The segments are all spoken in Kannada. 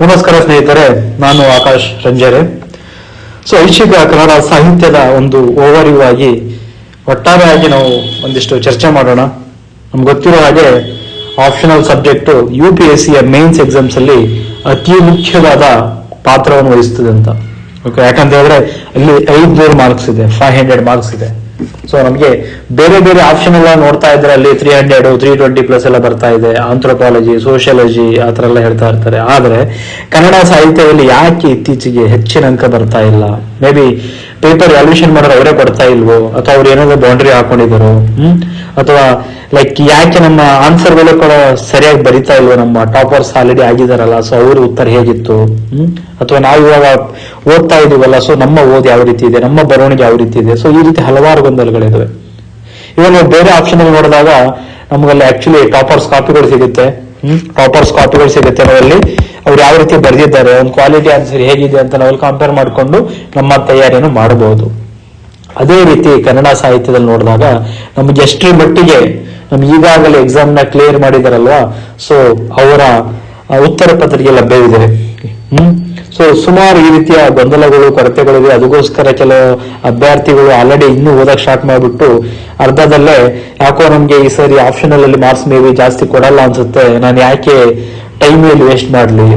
ನಮಸ್ಕಾರ ಸ್ನೇಹಿತರೆ, ನಾನು ಆಕಾಶ್ ರಂಜರೆ. ಸೊ ಐಚ್ಛಿಕ ಕನ್ನಡ ಸಾಹಿತ್ಯದ ಒಂದು ಓವರ್ವ್ಯೂ ಆಗಿ ಒಟ್ಟಾರೆಯಾಗಿ ನಾವು ಒಂದಿಷ್ಟು ಚರ್ಚೆ ಮಾಡೋಣ. ನಮ್ಗೆ ಗೊತ್ತಿರೋ ಹಾಗೆ optional subject U P S ಸಿಯ ಮೇನ್ಸ್ ಎಕ್ಸಾಮ್ಸ್ ಅಲ್ಲಿ ಅತಿ ಮುಖ್ಯವಾದ ಪಾತ್ರವನ್ನು ವಹಿಸ್ತದೆ ಅಂತ. ಓಕೆ ಯಾಕಂತ ಹೇಳಿದ್ರೆ ಅಲ್ಲಿ ಐದ್ನೂರು ಮಾರ್ಕ್ಸ್ ಇದೆ ಫೈವ್ ಹಂಡ್ರೆಡ್ ಮಾರ್ಕ್ಸ್ ಇದೆ. ಸೊ ನಮಗೆ ಬೇರೆ ಬೇರೆ ಆಪ್ಷನ್ ಎಲ್ಲ ನೋಡ್ತಾ ಇದ್ರೆ ಅಲ್ಲಿ three hundred three twenty plus ಎಲ್ಲ ಬರ್ತಾ ಇದೆ. ಆಂಥ್ರೋಪಾಲಜಿ ಸೋಷಿಯಾಲಜಿ ಆ ಥರ ಎಲ್ಲ ಹೇಳ್ತಾ ಇರ್ತಾರೆ. ಆದ್ರೆ ಕನ್ನಡ ಸಾಹಿತ್ಯದಲ್ಲಿ ಯಾಕೆ ಇತ್ತೀಚೆಗೆ ಹೆಚ್ಚಿನ ಅಂಕ ಬರ್ತಾ ಇಲ್ಲ? ಮೇ ಬಿ ಪೇಪರ್ ವ್ಯಾಲ್ಯೂಷನ್ ಮಾಡೋರು ಅವರೇ ಕೊಡ್ತಾ ಇಲ್ವೋ? ಅಥವಾ ಅವ್ರು ಏನಾದ್ರು ಬೌಂಡ್ರಿ ಹಾಕೊಂಡಿದಾರೋ ಅಥವಾ ಲೈಕ್ ಯಾಕೆ ನಮ್ಮ ಆನ್ಸರ್ಗಳು ಕೂಡ ಸರಿಯಾಗಿ ಬರಿತಾ ಇಲ್ವೋ ನಮ್ಮ ಟಾಪರ್ಸ್ ಆಲ್ರೆಡಿ ಆಗಿದಾರಲ್ಲ ಸೊ ಅವ್ರ ಉತ್ತರ ಹೇಗಿತ್ತು? ಅಥವಾ ನಾವು ಇವಾಗ ಓದ್ತಾ ಇದೀವಲ್ಲ ಸೊ ನಮ್ಮ ಓದ್ ಯಾವ ರೀತಿ ಇದೆ? ನಮ್ಮ ಬರವಣಿಗೆ ಯಾವ ರೀತಿ ಇದೆ? ಸೊ ಈ ರೀತಿ ಹಲವಾರು ಗೊಂದಲಗಳಿದಾವೆ. ಇವಾಗ ನಾವು ಬೇರೆ ಆಪ್ಷನ್ ನೋಡಿದಾಗ ನಮಗಲ್ಲಿ ಆಕ್ಚುಲಿ ಟಾಪರ್ಸ್ ಕಾಪಿಗಳು ಸಿಗುತ್ತೆ. ಟಾಪರ್ಸ್ ಕಾಪಿಗಳು ಸಿಗುತ್ತೆ ನಾವಲ್ಲಿ ಅವ್ರು ಯಾವ ರೀತಿ ಬರೆದಿದ್ದಾರೆ ಒಂದು ಕ್ವಾಲಿಟಿ ಆನ್ಸರ್ ಹೇಗಿದೆ ಅಂತ ನಾವಲ್ಲಿ ಕಂಪೇರ್ ಮಾಡಿಕೊಂಡು ನಮ್ಮ ತಯಾರಿಯನ್ನು ಮಾಡಬಹುದು ಅದೇ ರೀತಿ ಕನ್ನಡ ಸಾಹಿತ್ಯದಲ್ಲಿ ನೋಡಿದಾಗ ನಮ್ಗೆ ಎಷ್ಟರ ಮಟ್ಟಿಗೆ ನಮ್ಗೆ ಈಗಾಗಲೇ ಎಕ್ಸಾಮ್ನ ಕ್ಲಿಯರ್ ಮಾಡಿದಾರಲ್ವಾ? ಸೊ ಅವರ ಉತ್ತರ ಪತ್ರಿಕೆ ಲಭ್ಯವಿದೆ. ಹ್ಮ್? ಸೊ ಸುಮಾರು ಈ ರೀತಿಯ ಗೊಂದಲಗಳು, ಕೊರತೆಗಳಿವೆ. ಅದಕ್ಕೋಸ್ಕರ ಕೆಲವು ಅಭ್ಯರ್ಥಿಗಳು ಆಲ್ರೆಡಿ ಇನ್ನೂ ಓದಕ್ ಸ್ಟಾರ್ಟ್ ಮಾಡಿಬಿಟ್ಟು ಅರ್ಧದಲ್ಲೇ ಯಾಕೋ ನಮ್ಗೆ ಈ ಸರಿ ಆಪ್ಷನಲ್ ಅಲ್ಲಿ ಮಾರ್ಕ್ಸ್ ಮೇ ಬಿ ಜಾಸ್ತಿ ಕೊಡಲ್ಲ ಅನ್ಸುತ್ತೆ. ನಾನು ಯಾಕೆ ಟೈಮ್ ಇಲ್ಲಿ ವೇಸ್ಟ್ ಮಾಡ್ಲಿ.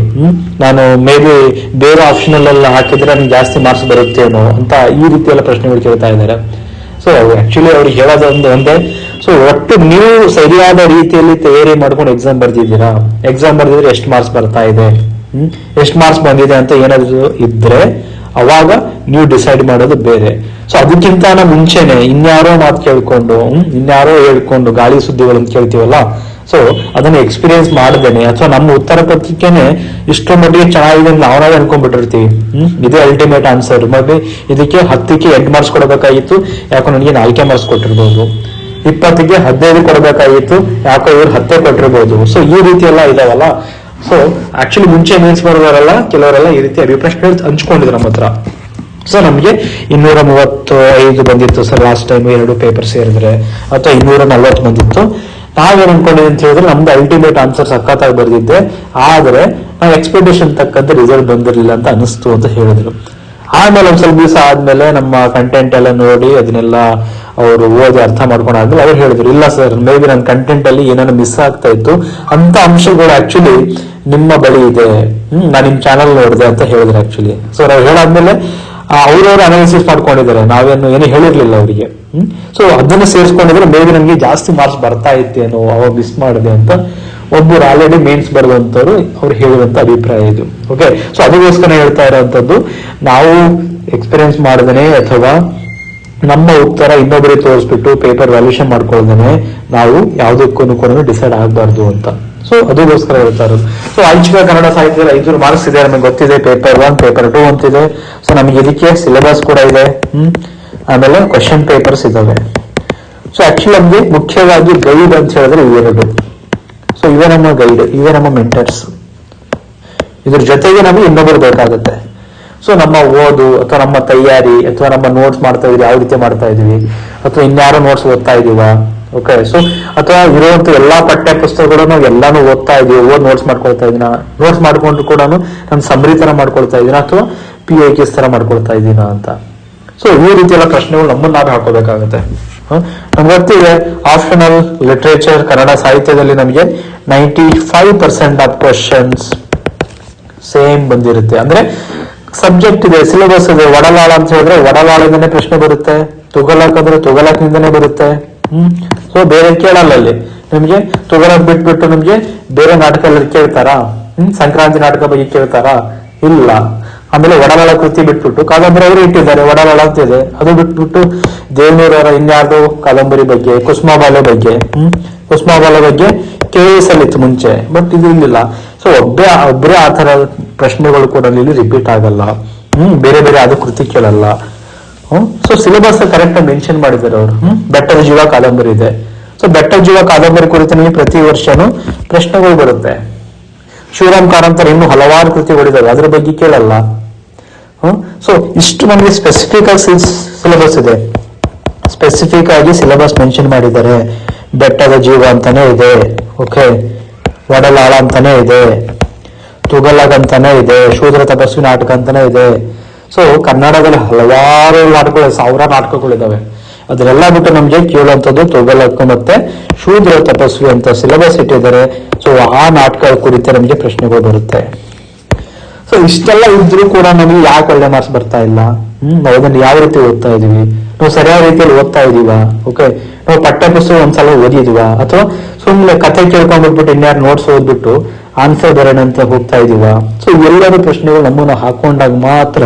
ನಾನು ಮೇ ಬಿ ಬೇರೆ ಆಪ್ಷನಲ್ ಎಲ್ಲ ಹಾಕಿದ್ರೆ ನನಗೆ ಜಾಸ್ತಿ ಮಾರ್ಕ್ಸ್ ಬರುತ್ತೇನೋ ಅಂತ ಈ ರೀತಿ ಎಲ್ಲ ಪ್ರಶ್ನೆಗಳು ಕೇಳ್ತಾ ಇದ್ದಾರೆ. ಸೊ ಆಕ್ಚುಲಿ ಅವ್ರಿಗೆ ಹೇಳೋದೊಂದು ಒಂದೇ. ಸೊ ಒಟ್ಟು ನೀವು ಸರಿಯಾದ ರೀತಿಯಲ್ಲಿ ತಯಾರಿ ಮಾಡ್ಕೊಂಡು ಎಕ್ಸಾಮ್ ಬರ್ದಿದ್ದೀರಾ? ಎಕ್ಸಾಮ್ ಬರ್ದಿದ್ರೆ ಎಷ್ಟು ಮಾರ್ಕ್ಸ್ ಬರ್ತಾ ಇದೆ? ಎಷ್ಟು ಮಾರ್ಕ್ಸ್ ಬಂದಿದೆ ಅಂತ ಏನಾದ್ರು ಇದ್ರೆ ಅವಾಗ ನೀವು ಡಿಸೈಡ್ ಮಾಡೋದು ಬೇರೆ. ಸೊ ಅದಕ್ಕಿಂತ ಮುಂಚೆನೆ ಇನ್ಯಾರೋ ಮಾತು ಕೇಳ್ಕೊಂಡು ಇನ್ಯಾರೋ ಹೇಳ್ಕೊಂಡು ಗಾಳಿ ಸುದ್ದಿಗಳನ್ನು ಕೇಳ್ತೀವಲ್ಲ ಸೊ, ಅದನ್ನ ಎಕ್ಸ್ಪೀರಿಯನ್ಸ್ ಮಾಡಿದ್ದೇನೆ ಅಥವಾ ನಮ್ಮ ಉತ್ತರ ಪತ್ರಿಕೆನೆ ಇಷ್ಟರ ಮಟ್ಟಿಗೆ ಚೆನ್ನಾಗಿದೆ ಅಂತ ನಾವು ಅನ್ಕೊಂಡ್ಬಿಟ್ಟಿರ್ತೀವಿ. ಹ್ಮ್? ಇದೇ ಅಲ್ಟಿಮೇಟ್ ಆನ್ಸರ್ ಮತ್ತೆ ಇದಕ್ಕೆ ಹತ್ತಕ್ಕೆ ಎಂಟು ಮಾರ್ಕ್ಸ್ ಕೊಡಬೇಕಾಗಿತ್ತು. ಯಾಕೋ ನನಗೆ ನಾಲ್ಕೇ ಮಾರ್ಕ್ಸ್ ಕೊಟ್ಟಿರ್ಬೋದು. ಇಪ್ಪತ್ತಿಗೆ ಹದಿನೈದು ಕೊಡಬೇಕಾಗಿತ್ತು. ಯಾಕೋ ಇವ್ರು ಹತ್ತೇ ಕೊಟ್ಟಿರ್ಬೋದು. ಸೊ, ಈ ರೀತಿ ಎಲ್ಲ ಇದಾವಲ್ಲ. ಸೊ ಆಕ್ಚುಲಿ ಮುಂಚೆ ಮೀನ್ಸ್ ಬರೋದವರೆಲ್ಲ, ಕೆಲವರೆಲ್ಲ ಈ ರೀತಿ ಅಭಿಪ್ರಾಯ ಹಂಚ್ಕೊಂಡಿದ್ರು ನಮ್ಮ ಹತ್ರ. ಸೊ ನಮಗೆ ಇನ್ನೂರ ಮೂವತ್ತು ಐದು ಬಂದಿತ್ತು ಸರ್ ಲಾಸ್ಟ್ ಟೈಮ್ ಎರಡು ಪೇಪರ್ ಸೇರಿದ್ರೆ. ಅಥವಾ ಇನ್ನೂರ ನಲ್ವತ್ತು ಬಂದಿತ್ತು. ನಾವೇನ್ ಅನ್ಕೊಂಡಿದ್ವಿ ಅಂತ ಹೇಳಿದ್ರೆ ನಮ್ದು ಅಲ್ಟಿಮೇಟ್ ಆನ್ಸರ್ ಸಖತ್ತಾಗಿ ಬರೆದಿದ್ದೆ. ಆದ್ರೆ ನಾವು ಎಕ್ಸ್ಪೆಕ್ಟೇಷನ್ ತಕ್ಕಂತ ರಿಸಲ್ಟ್ ಬಂದಿರಲಿಲ್ಲ ಅಂತ ಅನಿಸ್ತು ಅಂತ ಹೇಳಿದ್ರು. ಆಮೇಲೆ ಒಂದ್ ಸ್ವಲ್ಪ ದಿವಸ ಆದ್ಮೇಲೆ ನಮ್ಮ ಕಂಟೆಂಟ್ ಎಲ್ಲ ನೋಡಿ ಅದನ್ನೆಲ್ಲ ಅವರು ಓದಿ ಅರ್ಥ ಮಾಡ್ಕೊಂಡಾದ್ಮೇಲೆ ಅವ್ರು ಹೇಳಿದ್ರು, ಇಲ್ಲ ಸರ್ ಮೇ ಬಿ ನನ್ನ ಕಂಟೆಂಟ್ ಅಲ್ಲಿ ಏನಾದ್ರು ಮಿಸ್ ಆಗ್ತಾ ಇತ್ತು. ಅಂತ ಅಂಶಗಳು ಆಕ್ಚುಲಿ ನಿಮ್ಮ ಬಳಿ ಇದೆ. ನಾನು ನಿಮ್ ಚಾನಲ್ ನೋಡಿದೆ ಅಂತ ಹೇಳಿದ್ರು ಆಕ್ಚುಲಿ ಸೊ ಅವ್ರು ಹೇಳಾದ್ಮೇಲೆ ಅವ್ರವ್ರು ಅನಾಲಿಸಿಸ್ ಮಾಡ್ಕೊಂಡಿದ್ದಾರೆ. ನಾವೇನು ಏನು ಹೇಳಿರ್ಲಿಲ್ಲ ಅವರಿಗೆ. ಸೊ ಅದನ್ನ ಸೇರಿಸ್ಕೊಂಡಿದ್ರೆ ಮೇ ಬಿ ನಮ್ಗೆ ಜಾಸ್ತಿ ಮಾರ್ಕ್ಸ್ ಬರ್ತಾ ಇತ್ತೇನೋ ಅವಾಗ ಮಿಸ್ ಮಾಡಿದೆ ಅಂತ ಒಬ್ಬರು ಆಲ್ರೆಡಿ ಮೇನ್ಸ್ ಬರೆದಂತವ್ರು ಅವ್ರು ಹೇಳಿದಂತ ಅಭಿಪ್ರಾಯ ಇದು. ಓಕೆ ಸೊ ಅದಕ್ಕೋಸ್ಕರ ಹೇಳ್ತಾ ಇರೋಂಥದ್ದು, ನಾವು ಎಕ್ಸ್ಪೀರಿಯನ್ಸ್ ಮಾಡ್ದೇನೆ ಅಥವಾ ನಮ್ಮ ಉತ್ತರ ಇನ್ನೊಬ್ಬರಿಗೆ ತೋರಿಸ್ಬಿಟ್ಟು ಪೇಪರ್ ವ್ಯಾಲ್ಯೂಷನ್ ಮಾಡ್ಕೊಳ್ದೇನೆ ನಾವು ಯಾವುದಕ್ಕೂ ಕೂಡ ಡಿಸೈಡ್ ಆಗಬಾರ್ದು ಅಂತ. ಸೊ ಅದಕ್ಕೋಸ್ಕರ ಹೇಳ್ತಾ ಇರೋದು. ಸೊ ಐಚ್ಛಿಕ ಕನ್ನಡ ಸಾಹಿತ್ಯದಲ್ಲಿ ಐನೂರು ಮಾರ್ಕ್ಸ್ ಇದೆ, ನಮಗೆ ಗೊತ್ತಿದೆ ಪೇಪರ್ ಒನ್ ಪೇಪರ್ ಟೂ ಅಂತಿದೆ. ಸೊ ನಮಗೆ ಇದಕ್ಕೆ ಸಿಲೆಬಸ್ ಕೂಡ ಇದೆ, ಹ್ಮ್? ಆಮೇಲೆ ಕ್ವಶನ್ ಪೇಪರ್ಸ್ ಇದಾವೆ. ಸೊ ಆಕ್ಚುಲಿ ನಮಗೆ ಮುಖ್ಯವಾಗಿ ಗೈಡ್ ಅಂತ ಹೇಳಿದ್ರೆ ಇವೆರಡು. ಸೊ ಇವೇ ನಮ್ಮ ಗೈಡ್ ಇವೇ ನಮ್ಮ ಮೆಂಟರ್ಸ್ ಇದ್ರ ಜೊತೆಗೆ ನಮಗೆ ಇನ್ನೊಬ್ಬರು ಬೇಕಾಗುತ್ತೆ. ಸೊ ನಮ್ಮ ಓದು, ಅಥವಾ ನಮ್ಮ ತಯಾರಿ, ಅಥವಾ ನಮ್ಮ ನೋಟ್ಸ್ ಮಾಡ್ತಾ ಇದೀವಿ ಯಾವ ರೀತಿ ಮಾಡ್ತಾ ಇದೀವಿ ಅಥವಾ ಇನ್ಯಾರೋ ನೋಟ್ಸ್ ಓದ್ತಾ ಇದೀವ ಓಕೆ ಸೊ ಅಥವಾ ಇರುವಂತ ಎಲ್ಲಾ ಪಠ್ಯ ಪುಸ್ತಕಗಳು ನಾವು ಎಲ್ಲಾನು ಓದ್ತಾ ಇದೀವಿ ಓದ್ ನೋಟ್ಸ್ ಮಾಡ್ಕೊಳ್ತಾ ಇದೀನ? ನೋಟ್ಸ್ ಮಾಡ್ಕೊಂಡು ಕೂಡ ನಾನು ಸಮರಿ ತರ ಮಾಡ್ಕೊಳ್ತಾ ಇದೀನ ಅಥವಾ ಪಿ ಐ ಕೆಸ್ ತರ ಮಾಡ್ಕೊಳ್ತಾ ಇದೀನ ಅಂತ? ಸೊ ಈ ರೀತಿ ಎಲ್ಲ ಪ್ರಶ್ನೆಗಳು ನಮ್ಮನ್ನ ನಾವೇ ಹಾಕೋಬೇಕಾಗುತ್ತೆ. ನಮ್ಗೆ ಗೊತ್ತಿದೆ ಆಪ್ಷನಲ್ ಲಿಟ್ರೇಚರ್ ಕನ್ನಡ ಸಾಹಿತ್ಯದಲ್ಲಿ ನಮಗೆ ninety five percent of questions same ಬಂದಿರುತ್ತೆ. ಅಂದ್ರೆ ಸಬ್ಜೆಕ್ಟ್ ಇದೆ ಸಿಲೆಬಸ್ ಇದೆ ಒಡಲಾಳ ಅಂತ ಹೇಳಿದ್ರೆ ಒಡಲಾಳದಿಂದನೇ ಪ್ರಶ್ನೆ ಬರುತ್ತೆ ತುಗಲಕ್ ಅಂದ್ರೆ ತುಗಲಕ್ನಿಂದನೇ ಬರುತ್ತೆ. ಹ್ಮ್? ಸೊ ಬೇರೆ ಕೇಳಲ್ಲ ಅಲ್ಲಿ? ನಿಮ್ಗೆ ತುಗಲಕ್ ಬಿಟ್ಬಿಟ್ಟು ನಿಮ್ಗೆ ಬೇರೆ ನಾಟಕ ಎಲ್ಲ ಕೇಳ್ತಾರಾ? ಹ್ಮ್, ಸಂಕ್ರಾಂತಿ ನಾಟಕ ಬಗ್ಗೆ ಕೇಳ್ತಾರಾ? ಇಲ್ಲ. ಆಮೇಲೆ ಒಡಲಾಳ ಕೃತಿ ಬಿಟ್ಬಿಟ್ಟು ಕಾದಂಬರಿ ಅವರು ಇಟ್ಟಿದ್ದಾರೆ ಒಡಲಾಳ ಅಂತ ಇದೆ. ಅದು ಬಿಟ್ಬಿಟ್ಟು ದೇವನೂರವರ ಇನ್ಯಾರ್ದು ಕಾದಂಬರಿ ಬಗ್ಗೆ, ಕುಸುಮಾಬಾಲೆ ಬಗ್ಗೆ, ಹ್ಮ್, ಕುಸುಮಾಬಾಲೆ ಬಗ್ಗೆ ಕೇಳಿಸಲಿತ್ತು ಮುಂಚೆ, ಬಟ್ ಇದು ಇಲ್ಲಿಲ್ಲ. ಸೊ ಒಬ್ಬೇ ಒಬ್ಬರೇ ಆ ತರ ಪ್ರಶ್ನೆಗಳು ಕೂಡ ಇಲ್ಲಿ ರಿಪೀಟ್ ಆಗಲ್ಲ. ಹ್ಮ್, ಬೇರೆ ಬೇರೆ ಅದು ಕೃತಿ ಕೇಳಲ್ಲ. ಸೊ ಸಿಲೆಬಸ್ ಕರೆಕ್ಟ್ ಆಗಿ ಮೆನ್ಷನ್ ಮಾಡಿದ್ದಾರೆ ಅವರು. ಬೆಟ್ಟದ ಜೀವ ಕಾದಂಬರಿ ಇದೆ. ಸೊ ಬೆಟ್ಟದ ಜೀವ ಕಾದಂಬರಿ ಕುರಿತು ನಿಮಗೆ ಪ್ರತಿ ವರ್ಷನು ಪ್ರಶ್ನೆಗಳು ಬರುತ್ತೆ. ಶಿವರಾಮ್ ಕಾರಂತರ ಇನ್ನು ಹಲವಾರು ಕೃತಿಗಳಿದಾವೆ ಅದರ ಬಗ್ಗೆ ಕೇಳಲ್ಲ. ಸೊ ಇಷ್ಟು ನಮಗೆ ಸ್ಪೆಸಿಫಿಕ್ ಆಗಿ ಸಿಲೆಬಸ್ ಇದೆ. ಸ್ಪೆಸಿಫಿಕ್ ಆಗಿ ಸಿಲೆಬಸ್ ಮೆನ್ಷನ್ ಮಾಡಿದ್ದಾರೆ. ಬೆಟ್ಟದ ಜೀವ ಅಂತಾನೆ ಇದೆ. ಓಕೆ ವಡಲಾಳ ಅಂತಾನೆ ಇದೆ. ತುಗಲಗ್ ಅಂತಾನೆ ಇದೆ. ಶೂದ್ರ ತಪಸ್ವಿ ನಾಟಕ ಅಂತಾನೆ ಇದೆ. ಸೊ ಕನ್ನಡದಲ್ಲಿ ಹಲವಾರು ನಾಟಕಗಳು, ಸಾವಿರ ನಾಟಕಗಳಿದ್ದಾವೆ. ಅದನ್ನೆಲ್ಲ ಬಿಟ್ಟು ನಮ್ಗೆ ಕೇಳುವಂಥದ್ದು, ತೊಗಲಕ್ಕ ಮತ್ತೆ ಶೂದ್ರ ತಪಸ್ವಿ ಅಂತ ಸಿಲೆಬಸ್ ಇಟ್ಟಿದ್ದಾರೆ. ಸೊ ಆ ನಾಟಕಗಳ ಕುರಿತು ನಮಗೆ ಪ್ರಶ್ನೆಗಳು ಬರುತ್ತೆ. ಸೊ ಇಷ್ಟೆಲ್ಲ ಇದ್ರೂ ಕೂಡ ನಮಗೆ ಯಾಕೆ ಒಳ್ಳೆ ಮಾರ್ಕ್ಸ್ ಬರ್ತಾ ಇಲ್ಲ? ಹ್ಮ್, ನಾವು ಯಾವ ರೀತಿ ಓದ್ತಾ ಇದೀವಿ? ನಾವು ಸರಿಯಾದ ರೀತಿಯಲ್ಲಿ ಓದ್ತಾ ಇದೀವ? ಓಕೆ ನಾವು ಪಠ್ಯ ಪುಸ್ತಕ ಒಂದ್ಸಲ ಓದಿದೀವ? ಅಥವಾ ಸುಮ್ಮನೆ ಕಥೆ ಕೇಳ್ಕೊಂಡ್ಬಿಟ್ಬಿಟ್ಟು ಇನ್ಯಾರು ನೋಟ್ಸ್ ಓದ್ಬಿಟ್ಟು ಆನ್ಸರ್ ಬರೋಣ ಅಂತ ಹೋಗ್ತಾ ಇದೀವ? ಸೊ ಎಲ್ಲರೂ ಪ್ರಶ್ನೆಗಳು ನಮ್ಮನ್ನು ಹಾಕೊಂಡಾಗ ಮಾತ್ರ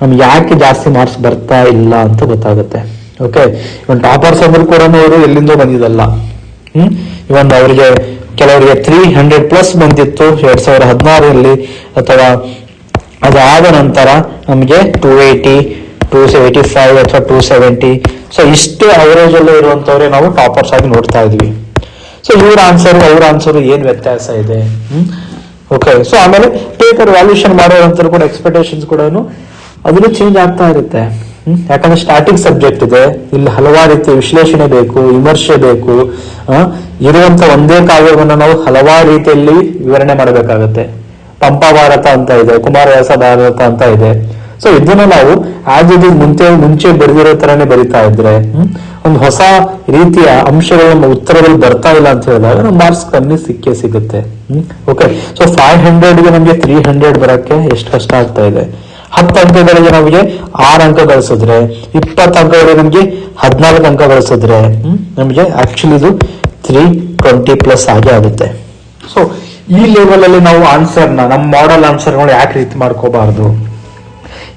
ನಮ್ಗೆ ಯಾಕೆ ಜಾಸ್ತಿ ಮಾರ್ಕ್ಸ್ ಬರ್ತಾ ಇಲ್ಲ ಅಂತ ಗೊತ್ತಾಗುತ್ತೆ. ಓಕೆ ಇವನ್ ಟಾಪರ್ಸ್ ಅಂದ್ರೂ ಕೂಡ ಅವರು ಎಲ್ಲಿಂದ ಬಂದಿದಲ್ಲ ಹ್ಮ್? ಇವನ್ ಅವರಿಗೆ ಕೆಲವರಿಗೆ ತ್ರೀ ಹಂಡ್ರೆಡ್ ಪ್ಲಸ್ ಬಂದಿತ್ತು ಎರಡ್ ಸಾವಿರ ಹದಿನಾರರಲ್ಲಿ. ಅಥವಾ ಅದಾದ ನಂತರ ನಮಗೆ two eighty two eighty five ಅಥವಾ ಟೂ ಸೆವೆಂಟಿ ಸೊ ಇಷ್ಟೇ ಅವರೇಜ್ ಅಲ್ಲಿ ಇರುವಂತವ್ರೆ ನಾವು ಟಾಪರ್ಸ್ ಆಗಿ ನೋಡ್ತಾ ಇದ್ವಿ. ಸೊ ಇವ್ರ ಆನ್ಸರ್ ಅವ್ರ ಆನ್ಸರ್ ಏನ್ ವ್ಯತ್ಯಾಸ ಇದೆ? ಓಕೆ ಸೊ ಆಮೇಲೆ ಪೇಪರ್ ವ್ಯಾಲ್ಯೂಷನ್ ಮಾಡೋದಂತ ಕೂಡ ಎಕ್ಸ್ಪೆಕ್ಟೇಷನ್ಸ್ ಕೂಡ ಅದನ್ನು ಚೇಂಜ್ ಆಗ್ತಾ ಇರುತ್ತೆ? ಯಾಕಂದ್ರೆ ಸ್ಟಾರ್ಟಿಂಗ್ ಸಬ್ಜೆಕ್ಟ್ ಇದೆ. ಇಲ್ಲಿ ಹಲವಾರು ರೀತಿಯ ವಿಶ್ಲೇಷಣೆ ಬೇಕು, ವಿಮರ್ಶೆ ಬೇಕು ಇರುವಂತ ಒಂದೇ ಕಾವ್ಯವನ್ನು ನಾವು ಹಲವಾರು ರೀತಿಯಲ್ಲಿ ವಿವರಣೆ ಮಾಡಬೇಕಾಗತ್ತೆ. ಪಂಪ ಭಾರತ ಅಂತ ಇದೆ, ಕುಮಾರವ್ಯಾಸ ಭಾರತ ಅಂತ ಇದೆ. ಸೊ ಇದನ್ನ ನಾವು ಆಸ್ ಇದು ಮುಂಚೆ ಮುಂಚೆ ಬರೆದಿರೋ ತರನೇ ಬರಿತಾ ಇದ್ರೆ ಒಂದು ಹೊಸ ರೀತಿಯ ಅಂಶಗಳು ನಮ್ಮ ಉತ್ತರದಲ್ಲಿ ಬರ್ತಾ ಇಲ್ಲ ಅಂತ ಹೇಳಿದಾಗ ನಮ್ಮ ಮಾರ್ಕ್ಸ್ ಕಮ್ಮಿ ಸಿಕ್ಕೇ ಸಿಗುತ್ತೆ. ಓಕೆ ಸೊ ಫೈವ್ ಹಂಡ್ರೆಡ್ಗೆ ನಮಗೆ ತ್ರೀ ಹಂಡ್ರೆಡ್ ಬರಕ್ಕೆ ಎಷ್ಟು ಕಷ್ಟ ಆಗ್ತಾ ಇದೆ. ಹತ್ತು ಅಂಕಗಳಿಗೆ ನಮಗೆ ಆರು ಅಂಕ ಗಳಿಸಿದ್ರೆ, ಇಪ್ಪತ್ತು ಅಂಕಗಳಿಗೆ ನಮಗೆ ಹದಿನಾಲ್ಕು ಅಂಕ ಗಳಿಸಿದ್ರೆ ನಮಗೆ ಆಕ್ಚುಲಿ ಇದು ತ್ರೀ ಟ್ವೆಂಟಿ ಪ್ಲಸ್ ಆಗಿ ಆಗುತ್ತೆ. ಸೊ ಈ ಲೆವೆಲ್ ಅಲ್ಲಿ ನಾವು ಆನ್ಸರ್ನ ನಮ್ಮ ಮಾಡಲ್ ಆನ್ಸರ್ಗಳು ಯಾಕೆ ರೀತಿ ಮಾಡ್ಕೋಬಾರ್ದು?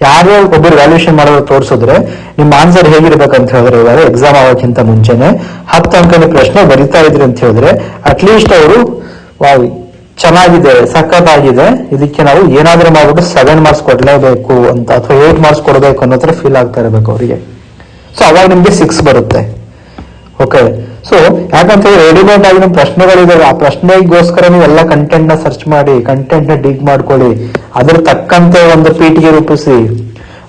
ಯಾರೋ ಒಬ್ಬರು ವ್ಯಾಲ್ಯೂಷನ್ ಮಾಡೋದು ತೋರಿಸಿದ್ರೆ, ನಿಮ್ಮ ಆನ್ಸರ್ ಹೇಗಿರ್ಬೇಕಂತ ಹೇಳಿದ್ರೆ, ಇವಾಗ ಎಕ್ಸಾಮ್ ಆಗೋಕ್ಕಿಂತ ಮುಂಚೆನೆ ಹತ್ತು ಅಂಕದ ಪ್ರಶ್ನೆ ಬರಿತಾ ಇದ್ರಿ ಅಂತ ಹೇಳಿದ್ರೆ ಅಟ್ಲೀಸ್ಟ್ ಅವರು, ವಾವ್ ಚೆನ್ನಾಗಿದೆ, ಸಖತ್ತಾಗಿದೆ. ಇದಕ್ಕೆ ನಾವು ಏನಾದ್ರೂ ಮಾಡ್ಬಿಟ್ಟು ಸೆವೆನ್ ಮಾರ್ಕ್ಸ್ ಕೊಡ್ಲೇಬೇಕು ಅಂತ ಅಥವಾ ಏಟ್ ಮಾರ್ಕ್ಸ್ ಕೊಡಬೇಕು ಅನ್ನೋ ಥರ ಫೀಲ್ ಆಗ್ತಾ ಇರಬೇಕು ಅವರಿಗೆ. ಸೊ ಅವಾಗ ನಿಮಗೆ ಸಿಕ್ಸ್ ಬರುತ್ತೆ. ಓಕೆ ಸೊ ಯಾಕಂತ ಹೇಳಿ ರೆಡಿಮೇಡ್ ಆಗಿ ನಮ್ಮ ಪ್ರಶ್ನೆಗಳಿದಾವೆ. ಆ ಪ್ರಶ್ನೆಗೋಸ್ಕರ ನೀವು ಎಲ್ಲ ಕಂಟೆಂಟ್ನ ಸರ್ಚ್ ಮಾಡಿ ಕಂಟೆಂಟ್ನ ಡಿಗ್ ಮಾಡ್ಕೊಳ್ಳಿ. ಅದ್ರ ತಕ್ಕಂತೆ ಒಂದು ಪೀಠಿಗೆ ರೂಪಿಸಿ.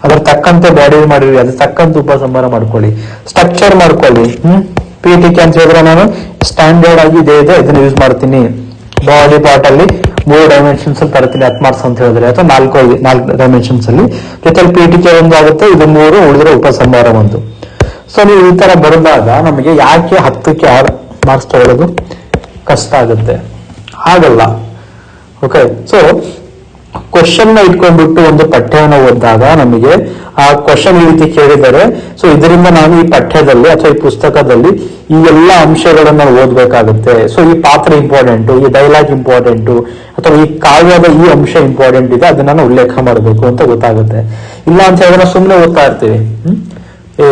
ಅದ್ರ ತಕ್ಕಂತೆ ಬಾಡಿ ಮಾಡಿರಿ. ಅದ್ರ ತಕ್ಕಂತೆ ಉಪಸಂಹಾರ ಮಾಡ್ಕೊಳ್ಳಿ. ಸ್ಟ್ರಕ್ಚರ್ ಮಾಡ್ಕೊಳ್ಳಿ. ಹ್ಮ್? ಪೀಠಿಕೆ ಅಂತ ಹೇಳಿದ್ರೆ ನಾನು ಸ್ಟ್ಯಾಂಡರ್ಡ್ ಆಗಿ ಇದೆ ಇದೆ, ಇದನ್ನ ಯೂಸ್ ಮಾಡ್ತೀನಿ. ಬಾಡಿ ಪಾರ್ಟ್ ಅಲ್ಲಿ ಮೂರು ಡೈಮೆನ್ಷನ್ಸ್ ಅಲ್ಲಿ ತರ್ತೀನಿ ಹತ್ತು ಮಾರ್ಕ್ಸ್ ಅಂತ ಹೇಳಿದ್ರೆ, ಅಥವಾ ನಾಲ್ಕು ನಾಲ್ಕು ಡೈಮೆನ್ಷನ್ಸ್ ಅಲ್ಲಿ. ಜೊತೆಲಿ ಪೀಟಿಕೆ ಒಂದು ಆಗುತ್ತೆ, ಇದು ಮೂರು ಉಳಿದ್ರೆ ಉಪಸಂಹಾರ ಒಂದು. ಸೊ ನೀವು ಈ ತರ ಬರೆದಾಗ ನಮಗೆ ಯಾಕೆ ಹತ್ತಕ್ಕೆ ಆರು ಮಾರ್ಕ್ಸ್ ತಗೊಳ್ಳೋದು ಕಷ್ಟ ಆಗುತ್ತೆ? ಆಗಲ್ಲ ಓಕೆ ಸೊ ಕ್ವಶನ್ನ ಇಟ್ಕೊಂಡ್ಬಿಟ್ಟು ಒಂದು ಪಠ್ಯವನ್ನು ಓದಿದಾಗ ನಮಗೆ ಆ ಕ್ವಶನ್ ಈ ರೀತಿ ಕೇಳಿದರೆ ಸೊ ಇದರಿಂದ ನಾನು ಈ ಪಠ್ಯದಲ್ಲಿ ಅಥವಾ ಈ ಪುಸ್ತಕದಲ್ಲಿ ಈ ಎಲ್ಲ ಅಂಶಗಳನ್ನ ಓದ್ಬೇಕಾಗುತ್ತೆ. ಸೊ ಈ ಪಾತ್ರ ಇಂಪಾರ್ಟೆಂಟು ಈ ಡೈಲಾಗ್ ಇಂಪಾರ್ಟೆಂಟು ಅಥವಾ ಈ ಕಾವ್ಯದ ಈ ಅಂಶ ಇಂಪಾರ್ಟೆಂಟ್ ಇದೆ, ಅದನ್ನ ನಾನು ಉಲ್ಲೇಖ ಮಾಡಬೇಕು ಅಂತ ಗೊತ್ತಾಗುತ್ತೆ. ಇಲ್ಲ ಅಂತ ಹೇಳಿದ್ರೆ ಸುಮ್ಮನೆ ಓದ್ತಾ ಇರ್ತೀವಿ.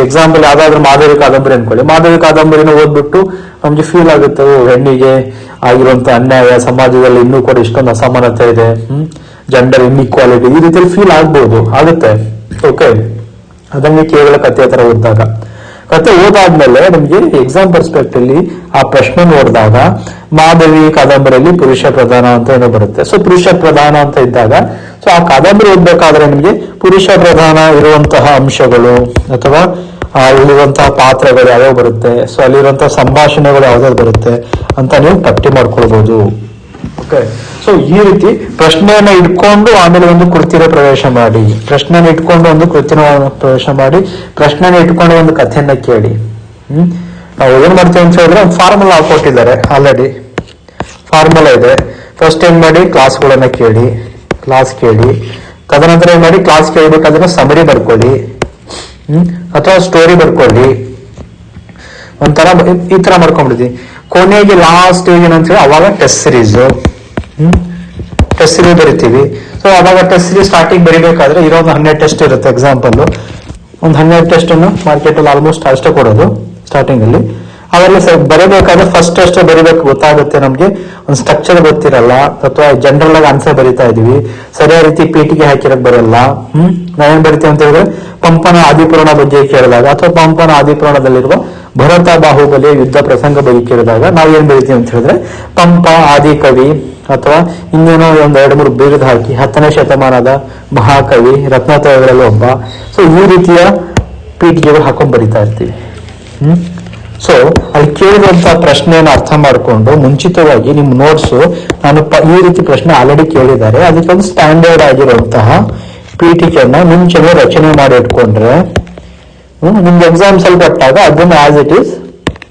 ಎಕ್ಸಾಂಪಲ್ ಯಾವ್ದಾದ್ರು ಮಾಧವಿ ಕಾದಂಬರಿ ಅನ್ಕೊಳ್ಳಿ. ಮಾಧವಿ ಕಾದಂಬರಿನ ಓದ್ಬಿಟ್ಟು ನಮ್ಗೆ ಫೀಲ್ ಆಗುತ್ತೆ ಹೆಣ್ಣಿಗೆ ಆಗಿರುವಂತ ಅನ್ಯಾಯ, ಸಮಾಜದಲ್ಲಿ ಇನ್ನೂ ಕೂಡ ಇಷ್ಟೊಂದು ಅಸಮಾನತೆ ಇದೆ. ಹ್ಮ್? ಜೆಂಡರ್ ಇನ್ಇಕ್ವಾಲಿಟಿ ಈ ರೀತಿಯಲ್ಲಿ ಫೀಲ್ ಆಗ್ಬೋದು, ಆಗುತ್ತೆ. ಓಕೆ ಅದನ್ನೇ ಕೇವಲ ಕಥೆ ತರ ಓದಿದಾಗ ಕತೆ ಓದಾದ್ಮೇಲೆ ನಮ್ಗೆ ಎಕ್ಸಾಮ್ ಪರ್ಸ್ಪೆಕ್ಟ್ ಅಲ್ಲಿ ಆ ಪ್ರಶ್ನೆ ನೋಡಿದಾಗ ಮಾಧವಿ ಕಾದಂಬರಿಯಲ್ಲಿ ಪುರುಷ ಪ್ರಧಾನ ಅಂತ ಏನೋ ಬರುತ್ತೆ. ಸೊ ಪುರುಷ ಪ್ರಧಾನ ಅಂತ ಇದ್ದಾಗ ಸೊ ಆ ಕಾದಂಬರಿ ಓದ್ಬೇಕಾದ್ರೆ ನಿಮ್ಗೆ ಪುರುಷ ಪ್ರಧಾನ ಇರುವಂತಹ ಅಂಶಗಳು ಅಥವಾ ಅಲ್ಲಿರುವಂತಹ ಪಾತ್ರಗಳು ಯಾವ್ಯಾವ ಬರುತ್ತೆ? ಸೊ ಅಲ್ಲಿರುವಂತಹ ಸಂಭಾಷಣೆಗಳು ಯಾವ್ದಾದ್ರು ಬರುತ್ತೆ ಅಂತ ನೀವು ಪಟ್ಟಿ ಮಾಡ್ಕೊಳ್ಬಹುದು ಓಕೆ ಸೊ ಈ ರೀತಿ ಪ್ರಶ್ನೆಯನ್ನ ಇಟ್ಕೊಂಡು ಆಮೇಲೆ ಒಂದು ಕೃತಿನ ಪ್ರವೇಶ ಮಾಡಿ. ಪ್ರಶ್ನೆನ ಇಟ್ಕೊಂಡು ಒಂದು ಕೃತಿನ ಪ್ರವೇಶ ಮಾಡಿ. ಪ್ರಶ್ನೆನ ಇಟ್ಕೊಂಡು ಒಂದು ಕಥೆಯನ್ನ ಕೇಳಿ. ಹ್ಮ್? ನಾವು ಏನ್ ಮಾಡ್ತೀವಿ ಅಂತ ಹೇಳಿದ್ರೆ ಒಂದು ಫಾರ್ಮುಲಾ ಹಾಕೊಟ್ಟಿದ್ದಾರೆ ಆಲ್ರೆಡಿ ಫಾರ್ಮುಲಾ ಇದೆ. ಫಸ್ಟ್ ಏನ್ ಮಾಡಿ? ಕ್ಲಾಸ್ಗಳನ್ನ ಕೇಳಿ. ಕ್ಲಾಸ್ ಕೇಳಿ. ತದನಂತರ ಏನ್ ಮಾಡಿ? ಕ್ಲಾಸ್ ಕೇಳಬೇಕಾದ್ರೆ ಸಮರಿ ಬರ್ಕೊಳ್ಳಿ. ಹ್ಮ್? ಅಥವಾ ಸ್ಟೋರಿ ಬರ್ಕೊಳ್ಳಿ. ಒಂಥರ ಈ ತರ ಮಾಡ್ಕೊಂಡ್ಬಿಡ್ತೀವಿ ಕೊನೆಗೆ ಲಾಸ್ಟ್ ಏನಂತ ಹೇಳಿ? ಅವಾಗ ಟೆಸ್ಟ್ ಸಿರೀಸ್ ಟೆಸ್ಟ್ ಸಿರೀಸ್ ಬರಿತೀವಿ. ಸೊ ಅವಾಗ ಟೆಸ್ಟ್ ಸಿರೀಸ್ ಸ್ಟಾರ್ಟಿಂಗ್ ಬರಿಬೇಕಾದ್ರೆ ಇರೋ ಒಂದು ಹನ್ನೆರಡು ಟೆಸ್ಟ್ ಇರುತ್ತೆ ಎಕ್ಸಾಂಪಲ್ ಒಂದು ಹನ್ನೆರಡು ಟೆಸ್ಟ್ ಅನ್ನು ಮಾರ್ಕೆಟ್ ಅಲ್ಲಿ ಆಲ್ಮೋಸ್ಟ್ ಅಷ್ಟೇ ಕೊಡೋದು ಸ್ಟಾರ್ಟಿಂಗ್ ಅಲ್ಲಿ. ಅವೆಲ್ಲ ಬರೀಬೇಕಾದ್ರೆ ಫಸ್ಟ್ ಟೆಸ್ಟ್ ಬರಿಬೇಕು, ಗೊತ್ತಾಗುತ್ತೆ ನಮ್ಗೆ. ಒಂದು ಸ್ಟ್ರಕ್ಚರ್ ಗೊತ್ತಿರಲ್ಲ, ಅಥವಾ ಜನರಲ್ ಆಗಿ ಆನ್ಸರ್ ಬರಿತಾ ಇದೀವಿ ಸರಿಯಾದ ರೀತಿ ಪೀಟಿಗೆ ಹಾಕಿರಕ್ ಬರಲ್ಲ. ಹ್ಮ್? ನಾವೇನ್ ಬರಿತೀವಿ ಅಂತ ಹೇಳಿದ್ರೆ, ಪಂಪನ ಆದಿಪುರಾಣ ಬಗ್ಗೆ ಕೇಳಿದಾಗ, ಅಥವಾ ಪಂಪನ ಆದಿಪುರಾಣದಲ್ಲಿರುವ ಭರತ ಬಾಹುಬಲಿ ಯುದ್ಧ ಪ್ರಸಂಗ ಬಗ್ಗೆ ಕೇಳಿದಾಗ ನಾವು ಏನ್ ಬರಿತೀವಿ ಅಂತ ಹೇಳಿದ್ರೆ, ಪಂಪ, ಆದಿಕವಿ ಅಥವಾ ಇನ್ನೇನೋ ಒಂದು ಎರಡು ಮೂರು ಬಿರುದು ಹಾಕಿ ಹತ್ತನೇ ಶತಮಾನದ ಮಹಾಕವಿ ರತ್ನತ್ರಯಗಳಲ್ಲಿ ಒಬ್ಬ. ಸೊ ಈ ರೀತಿಯ ಪೀಠಿಗೆಗಳು ಹಾಕೊಂಡ್ ಬರಿತಾ ಇರ್ತೀವಿ. ಹ್ಮ್? ಸೊ ಅಲ್ಲಿ ಕೇಳಿದಂತ ಪ್ರಶ್ನೆಯನ್ನು ಅರ್ಥ ಮಾಡಿಕೊಂಡು ಮುಂಚಿತವಾಗಿ ನಿಮ್ಮ ನೋಟ್ಸ್ ನಾನು ಈ ರೀತಿ ಪ್ರಶ್ನೆ ಆಲ್ರೆಡಿ ಕೇಳಿದ್ದಾರೆ. ಅದಕ್ಕೊಂದು ಸ್ಟ್ಯಾಂಡರ್ಡ್ ಆಗಿರುವಂತಹ ಪೀಠಿಕೆಯನ್ನ ಮುಂಚೆನೆ ರಚನೆ ಮಾಡಿ ಇಟ್ಕೊಂಡ್ರೆ ನಿಮ್ಗೆ ಎಕ್ಸಾಮ್ಸ್ ಅಲ್ಲಿ ಕೊಟ್ಟಾಗ ಅದನ್ನ ಆಸ್ ಇಟ್ ಈಸ್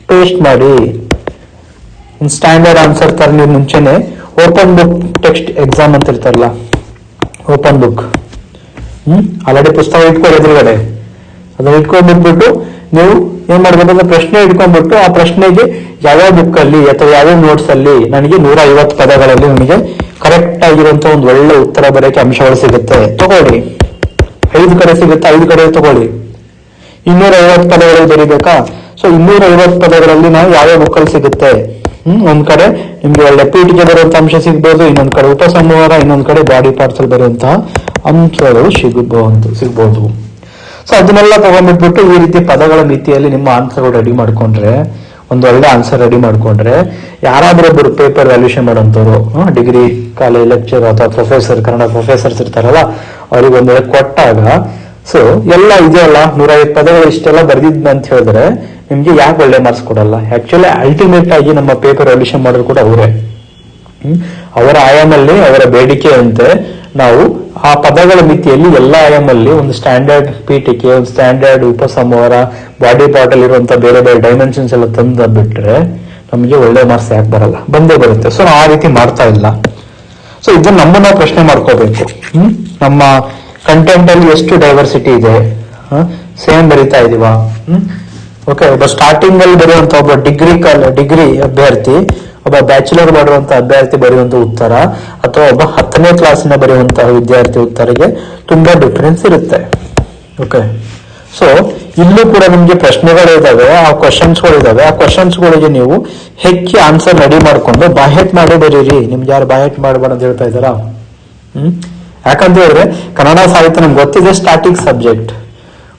ಪೇಸ್ಟ್ ಮಾಡಿ. ಸ್ಟ್ಯಾಂಡರ್ಡ್ ಆನ್ಸರ್ ತರ ನೀವು ಮುಂಚೆನೆ. ಓಪನ್ ಬುಕ್ ಟೆಕ್ಸ್ಟ್ ಎಕ್ಸಾಮ್ ಅಂತ ಇರ್ತಾರಲ್ಲ ಓಪನ್ ಬುಕ್ ಹ್ಮ್? ಆಲ್ರೆಡಿ ಪುಸ್ತಕ ಇಟ್ಕೊಳ್ಳಿ ಎದುರುಗಡೆ ಅದನ್ನ ಇಟ್ಕೊಂಡ್ಬಿಟ್ಬಿಟ್ಟು ನೀವು ಏನ್ ಮಾಡ್ಬೇಕಂದ್ರೆ ಪ್ರಶ್ನೆ ಇಟ್ಕೊಂಡ್ಬಿಟ್ಟು ಆ ಪ್ರಶ್ನೆಗೆ ಯಾವ್ಯಾವ ಬುಕ್ ಅಲ್ಲಿ ಅಥವಾ ಯಾವ್ಯಾವ ನೋಟ್ಸ್ ಅಲ್ಲಿ ನನಗೆ ನೂರ ಐವತ್ತು ಪದಗಳಲ್ಲಿ ನನಗೆ ಕರೆಕ್ಟ್ ಆಗಿರುವಂತ ಒಂದು ಒಳ್ಳೆ ಉತ್ತರ ಬರೆಯಕ್ಕೆ ಅಂಶಗಳು ಸಿಗುತ್ತೆ. ತಗೊಳ್ಳಿ. ಐದು ಕಡೆ ಸಿಗುತ್ತೆ. ಐದು ಕಡೆ ತಗೊಳ್ಳಿ. ಇನ್ನೂರ ಐವತ್ತು ಪದಗಳಲ್ಲಿ ಬರೀಬೇಕಾ? ಸೊ ಇನ್ನೂರ ಐವತ್ತು ಪದಗಳಲ್ಲಿ ನಾವು ಯಾವ್ಯಾವ ಬುಕ್ಕಲ್ಲಿ ಸಿಗುತ್ತೆ? ಹ್ಮ್, ಒಂದ್ ಕಡೆ ನಿಮ್ಗೆ ಒಳ್ಳೆ ಪೀಠಿಗೆ ಬರುವಂತ ಅಂಶ ಸಿಗ್ಬೋದು, ಇನ್ನೊಂದ್ ಕಡೆ ಉಪಸಂಹಾರ, ಇನ್ನೊಂದ್ ಕಡೆ ಬಾಡಿ ಪಾರ್ಟ್ಸ್ ಅಲ್ಲಿ ಬರುವಂತಹ ಅಂಶಗಳು ಸಿಗಬಹುದು ಸಿಗ್ಬೋದು. ಸೊ ಅದನ್ನೆಲ್ಲ ತಗೊಂಡ್ಬಿಟ್ಬಿಟ್ಟು ಈ ರೀತಿ ಪದಗಳ ಮಿತಿಯಲ್ಲಿ ನಿಮ್ಮ ಆನ್ಸರ್ಗಳು ರೆಡಿ ಮಾಡ್ಕೊಂಡ್ರೆ, ಒಂದು ಒಳ್ಳೆ ಆನ್ಸರ್ ರೆಡಿ ಮಾಡ್ಕೊಂಡ್ರೆ, ಯಾರಾದ್ರೂ ಒಬ್ಬರು ಪೇಪರ್ ವ್ಯಾಲ್ಯೂಷನ್ ಮಾಡೋಂಥವ್ರು ಡಿಗ್ರಿ ಕಾಲೇಜ್ ಲೆಕ್ಚರ್ ಅಥವಾ ಪ್ರೊಫೆಸರ್ ಕನ್ನಡ ಪ್ರೊಫೆಸರ್ಸ್ ಇರ್ತಾರಲ್ಲ, ಅವ್ರಿಗೆ ಒಂದು ವೇಳೆ ಕೊಟ್ಟಾಗ ಸೊ ಎಲ್ಲ ಇದೆಯಲ್ಲ ನೂರೈವತ್ತು ಪದಗಳು ಇಷ್ಟೆಲ್ಲ ಬರ್ದಿದ್ನ ಅಂತ ಹೇಳಿದ್ರೆ ನಿಮ್ಗೆ ಯಾಕೆ ಒಳ್ಳೆ ಮಾರ್ಕ್ಸ್ ಕೊಡಲ್ಲ. ಆಕ್ಚುಲಿ ಅಲ್ಟಿಮೇಟ್ ಆಗಿ ನಮ್ಮ ಪೇಪರ್ ಅಡಿಷನ್ ಮಾಡೋದು ಕೂಡ ಅವರೇ. ಅವರ ಆಯಾಮಲ್ಲಿ, ಅವರ ಬೇಡಿಕೆಯಂತೆ ನಾವು ಆ ಪದಗಳ ಮಿತಿಯಲ್ಲಿ ಎಲ್ಲ ಆಯಾಮಲ್ಲಿ ಒಂದು ಸ್ಟ್ಯಾಂಡರ್ಡ್ ಪೀಠಿಕೆ, ಒಂದು ಸ್ಟ್ಯಾಂಡರ್ಡ್ ಉಪಸಂಹಾರ ಬಾಡಿ ಪಾರ್ಟ್ ಅಲ್ಲಿ ಇರುವಂತ ಬೇರೆ ಬೇರೆ ಡೈಮೆನ್ಷನ್ಸ್ ಎಲ್ಲ ತಂದು ಬಿಟ್ರೆ ನಮಗೆ ಒಳ್ಳೆ ಮಾರ್ಕ್ಸ್ ಯಾಕೆ ಬರಲ್ಲ? ಬಂದೇ ಬರುತ್ತೆ. ಸೊ ಆ ರೀತಿ ಮಾಡ್ತಾ ಇಲ್ಲ. ಸೊ ಇದನ್ನ ನಮ್ಮ ನಾವು ಪ್ರಶ್ನೆ ಮಾಡ್ಕೋಬೇಕು. ನಮ್ಮ ಕಂಟೆಂಟ್ ಅಲ್ಲಿ ಎಷ್ಟು ಡೈವರ್ಸಿಟಿ ಇದೆ? ಸೇಮ್ ಬರಿತಾ ಇದೀವಾ? ಓಕೆ ಒಬ್ಬ ಸ್ಟಾರ್ಟಿಂಗ್ ಅಲ್ಲಿ ಬರುವಂತ ಒಬ್ಬ ಡಿಗ್ರಿ ಕಾಲ ಡಿಗ್ರಿ ಅಭ್ಯರ್ಥಿ, ಒಬ್ಬ ಬ್ಯಾಚುಲರ್ ಮಾಡುವಂತ ಅಭ್ಯರ್ಥಿ ಬರೆಯುವಂತ ಉತ್ತರ, ಅಥವಾ ಒಬ್ಬ ಹತ್ತನೇ ಕ್ಲಾಸಿನ ಬರೆಯುವಂತಹ ವಿದ್ಯಾರ್ಥಿ ಉತ್ತರಗೆ ತುಂಬಾ ಡಿಫರೆನ್ಸ್ ಇರುತ್ತೆ. ಓಕೆ ಸೊ ಇಲ್ಲೂ ಕೂಡ ನಿಮ್ಗೆ ಪ್ರಶ್ನೆಗಳು ಇದಾವೆ, ಆ ಕ್ವಶನ್ಸ್ಗಳು ಇದಾವೆ. ಆ ಕ್ವಶನ್ಸ್ಗಳಿಗೆ ನೀವು ಹೆಚ್ಚಿ ಆನ್ಸರ್ ರೆಡಿ ಮಾಡ್ಕೊಂಡು ಬಾಹೆಟ್ ಮಾಡಿ ಬರೀರಿ. ನಿಮ್ಗೆ ಯಾರು ಬಾಹೆಟ್ ಮಾಡಬೇಡ ಅಂತ ಹೇಳ್ತಾ ಇದ್ದಾರಾ? ಹ್ಮ್? ಯಾಕಂತ ಹೇಳಿದ್ರೆ ಕನ್ನಡ ಸಾಹಿತ್ಯ ನಮ್ಗೆ ಗೊತ್ತಿದೆ ಸ್ಟಾರ್ಟಿಂಗ್ ಸಬ್ಜೆಕ್ಟ್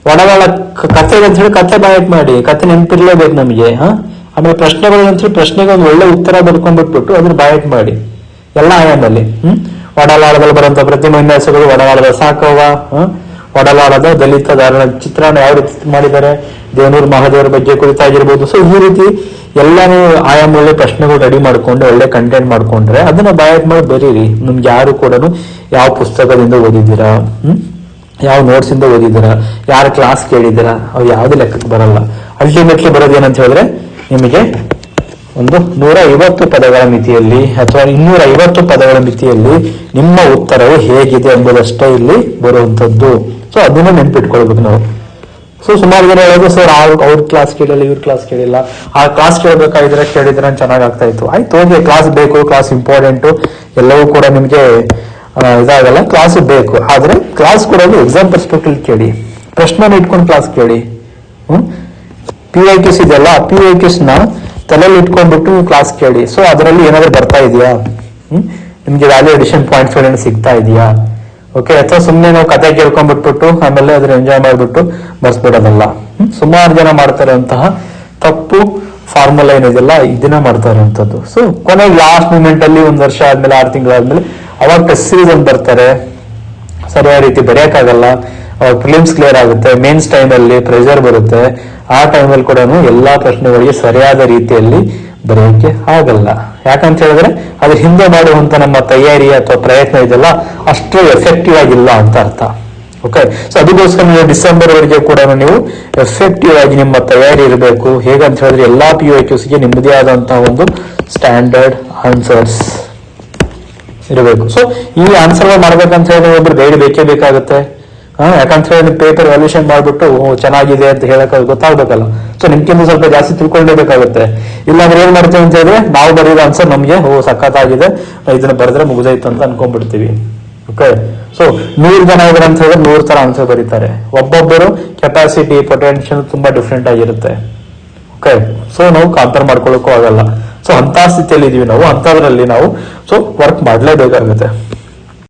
ಒಳಗೊಳ ಕಥೆ ಅಂತ ಹೇಳಿ ಕಥೆ ಬಾಯಟ್ ಮಾಡಿ, ಕಥೆ ನೆನಪಿರ್ಲೇಬೇಕು ನಮಗೆ, ಹಾ? ಆಮೇಲೆ ಪ್ರಶ್ನೆಗಳು ಅಂತ ಪ್ರಶ್ನೆಗೆ ಒಂದು ಒಳ್ಳೆ ಉತ್ತರ ಬರ್ಕೊಂಡ್ಬಿಟ್ಬಿಟ್ಟು ಅದನ್ನ ಬಾಯಟ್ ಮಾಡಿ, ಎಲ್ಲ ಆಯಾಮಲ್ಲಿ, ಹ್ಮ್? ಒಡಲಾಳದಲ್ಲಿ ಬರುವಂತ ಪ್ರತಿಮಾ ವಿನ್ಯಾಸಗಳು, ಒಡಲಾಳದ ಸಾಕವ್ವ ಒಡಲಾಳದ ದಲಿತ ಧಾರಣ ಚಿತ್ರಣ ಯಾವ ರೀತಿ ಮಾಡಿದ್ದಾರೆ, ದೇವನೂರು ಮಹಾದೇವರ ಬಗ್ಗೆ ಕುರಿತಾಗಿರ್ಬೋದು. ಸೊ ಈ ರೀತಿ ಎಲ್ಲಾನು ಆಯಾಮ ಒಳ್ಳೆ ಪ್ರಶ್ನೆಗಳು ರೆಡಿ ಮಾಡ್ಕೊಂಡು, ಒಳ್ಳೆ ಕಂಟೆಂಟ್ ಮಾಡ್ಕೊಂಡ್ರೆ ಅದನ್ನ ಬಾಯಟ್ ಮಾಡಿ ಬರೀರಿ. ನಿಮ್ಗೆ ಯಾರು ಕೂಡ ಯಾವ ಪುಸ್ತಕದಿಂದ ಓದಿದ್ದೀರಾ, ಹ್ಮ್? ಯಾವ ನೋಟ್ಸ್ ಇಂದ ಓದಿದ್ದೀರಾ? ಯಾರ ಕ್ಲಾಸ್ ಕೇಳಿದ್ದೀರಾ? ಅವು ಯಾವುದೇ ಲೆಕ್ಕಕ್ಕೆ ಬರಲ್ಲ. ಅಲ್ಟಿಮೇಟ್ಲಿ ಬರೋದು ಏನಂತ ಹೇಳಿದ್ರೆ ನಿಮಗೆ ಒಂದು ನೂರ ಐವತ್ತು ಪದಗಳ ಮಿತಿಯಲ್ಲಿ ಅಥವಾ ಇನ್ನೂರ ಐವತ್ತು ಪದಗಳ ಮಿತಿಯಲ್ಲಿ ನಿಮ್ಮ ಉತ್ತರವು ಹೇಗಿದೆ ಎಂಬುದಷ್ಟೇ ಇಲ್ಲಿ ಬರುವಂತದ್ದು ಸೊ ಅದನ್ನ ನೆನ್ಪಿಟ್ಕೊಳ್ಬೇಕು ನಾವು. ಸೊ ಸುಮಾರು ಜನ ಹೇಳೋದು, ಸರ್, ಅವ್ರ ಕ್ಲಾಸ್ ಕೇಳಿಲ್ಲ, ಇವ್ರ ಕ್ಲಾಸ್ ಕೇಳಿಲ್ಲ. ಆ ಕ್ಲಾಸ್ ಕೇಳಬೇಕಾಗಿದ್ರೆ ಕೇಳಿದ್ರೆ ಚೆನ್ನಾಗಿ ಆಗ್ತಾ ಇತ್ತು. ಆಯ್ತು ಹೋಗಿ ಕ್ಲಾಸ್ ಬೇಕು ಕ್ಲಾಸ್ ಇಂಪಾರ್ಟೆಂಟು ಎಲ್ಲವೂ ಕೂಡ ನಿಮ್ಗೆ ಇದಾಗಲ್ಲ ಕ್ಲಾಸ್ ಬೇಕು. ಆದರೆ ಕ್ಲಾಸ್ ಕೊಡೋದು ಎಕ್ಸಾಮ್ ಪರ್ಸ್ಪೆಕ್ಟಿವ್ ಕೇಳಿ. ಪ್ರಶ್ನೆ ಇಟ್ಕೊಂಡು ಕ್ಲಾಸ್ ಕೇಳಿ. ಹ್ಞೂ ಪಿ ಐ ಕ್ಯೂಸ್ ಇದೆಯಲ್ಲ ಪಿ ಐ ಕ್ಯೂಸ್ನ ತಲೆಯಲ್ಲಿ ಇಟ್ಕೊಂಡ್ಬಿಟ್ಟು ಕ್ಲಾಸ್ ಕೇಳಿ. ಸೊ ಅದರಲ್ಲಿ ಏನಾದ್ರು ಬರ್ತಾ ಇದೆಯಾ? ನಿಮಗೆ ವ್ಯಾಲ್ಯೂ ಅಡಿಷನ್ ಪಾಯಿಂಟ್ಸ್ ಏನೇನು ಸಿಗ್ತಾ ಇದೆಯಾ? ಓಕೆ ಅಥವಾ ಸುಮ್ಮನೆ ನಾವು ಕತೆ ಕೇಳ್ಕೊಂಡ್ಬಿಟ್ಬಿಟ್ಟು, ಆಮೇಲೆ ಅದ್ರ ಎಂಜಾಯ್ ಮಾಡಿಬಿಟ್ಟು ಬರ್ಸ್ಬಿಡೋದಲ್ಲ? ಸುಮಾರು ಜನ ಮಾಡ್ತಾರೆ ಅಂತಹ ತಪ್ಪು ಫಾರ್ಮುಲಾ ಏನಿದೆಯಲ್ಲ, ಇದನ್ನ ಮಾಡ್ತಾ ಇರುವಂತದ್ದು ಸೊ ಕೊನೆಗೆ ಲಾಸ್ಟ್ ಮೂಮೆಂಟ್ ಅಲ್ಲಿ ಒಂದ್ ವರ್ಷ ಆದ್ಮೇಲೆ, ಆರು ತಿಂಗಳಾದ್ಮೇಲೆ ಅವಾಗ ಟೆಸ್ಟ್ ಸೀರೀಸ್ ಅಂತ ಬರ್ತಾರೆ. ಸರಿಯಾದ ರೀತಿ ಬರೆಯಕ್ಕಾಗಲ್ಲ. ಅವಾಗ ಫಿಲಿಮ್ಸ್ ಕ್ಲಿಯರ್ ಆಗುತ್ತೆ. ಮೇನ್ಸ್ ಟೈಮ್ ಅಲ್ಲಿ ಪ್ರೆಷರ್ ಬರುತ್ತೆ. ಆ ಟೈಮಲ್ಲಿ ಕೂಡ ಎಲ್ಲಾ ಪ್ರಶ್ನೆಗಳಿಗೆ ಸರಿಯಾದ ರೀತಿಯಲ್ಲಿ ಬರೆಯಕ್ಕೆ ಆಗಲ್ಲ. ಯಾಕಂತ ಹೇಳಿದ್ರೆ, ಅದ್ರ ಹಿಂದೆ ಮಾಡುವಂತ ನಮ್ಮ ತಯಾರಿ ಅಥವಾ ಪ್ರಯತ್ನ ಇದೆಲ್ಲ ಅಷ್ಟು ಎಫೆಕ್ಟಿವ್ ಆಗಿಲ್ಲ ಅಂತ ಅರ್ಥ. ಓಕೆ ಸೊ ಅದಕ್ಕೋಸ್ಕರ ನೀವು ಡಿಸೆಂಬರ್ ವರೆಗೆ ಕೂಡ ನೀವು ಎಫೆಕ್ಟಿವ್ ಆಗಿ ನಿಮ್ಮ ತಯಾರಿ ಇರಬೇಕು. ಹೇಗಂತ ಹೇಳಿದ್ರೆ ಎಲ್ಲಾ ಪಿ ಯು ಗೆ ನಿಮ್ಮದೇ ಆದಂತಹ ಒಂದು ಸ್ಟ್ಯಾಂಡರ್ಡ್ ಆನ್ಸರ್ಸ್ ಇರಬೇಕು. ಸೊ ಈ ಆನ್ಸರ್ ಮಾಡ್ಬೇಕಂತ ಹೇಳಿ ಒಬ್ರು ಗೈಡ್ ಬೇಕೇ ಬೇಕಾಗುತ್ತೆ. ಯಾಕಂತ ಹೇಳಿ ಪೇಪರ್ ವ್ಯಾಲ್ಯೂಷನ್ ಮಾಡ್ಬಿಟ್ಟು ಚೆನ್ನಾಗಿದೆ ಅಂತ ಹೇಳಕ್ ಗೊತ್ತಾಗ್ಬೇಕಲ್ಲ. ಸೊ ನಿಮ್ಗಿಂತ ಸ್ವಲ್ಪ ಜಾಸ್ತಿ ತಿಳ್ಕೊಳ್ಳೇಬೇಕಾಗುತ್ತೆ ಇಲ್ಲಾಂದ್ರೆ ಏನ್ ಮಾಡ್ತೀವಿ ಅಂತ ಹೇಳಿದ್ರೆ, ನಾವು ಬರೆಯೋದು ಆನ್ಸರ್ ನಮ್ಗೆ, ಓ, ಸಖತ್ತಾಗಿದೆ. ಇದನ್ನ ಬರೆದ್ರೆ ಮುಗಿದೈತು ಅಂತ ಅನ್ಕೊಂಡ್ಬಿಡ್ತೀವಿ. ಓಕೆ ಸೊ ನೂರ್ ಜನ ಇದ್ರೆ ಅಂತ ಹೇಳಿದ್ರೆ ನೂರ್ ತರ ಆನ್ಸರ್ ಬರೀತಾರೆ. ಒಬ್ಬೊಬ್ಬರು ಕೆಪಾಸಿಟಿ ಪೊಟೆನ್ಶಿಯಲ್ ತುಂಬಾ ಡಿಫ್ರೆಂಟ್ ಆಗಿರುತ್ತೆ. ಓಕೆ ಸೊ ನಾವು ಕಾಂಪೇರ್ ಮಾಡ್ಕೊಳ್ಳೋಕ್ಕೂ ಆಗಲ್ಲ. ಸೊ ಅಂತ ಸ್ಥಿತಿಯಲ್ಲಿ ಇದೀವಿ ನಾವು ಅಂತದ್ರಲ್ಲಿ ನಾವು ಸೊ ವರ್ಕ್ ಮಾಡ್ಲೇಬೇಕಾಗುತ್ತೆ.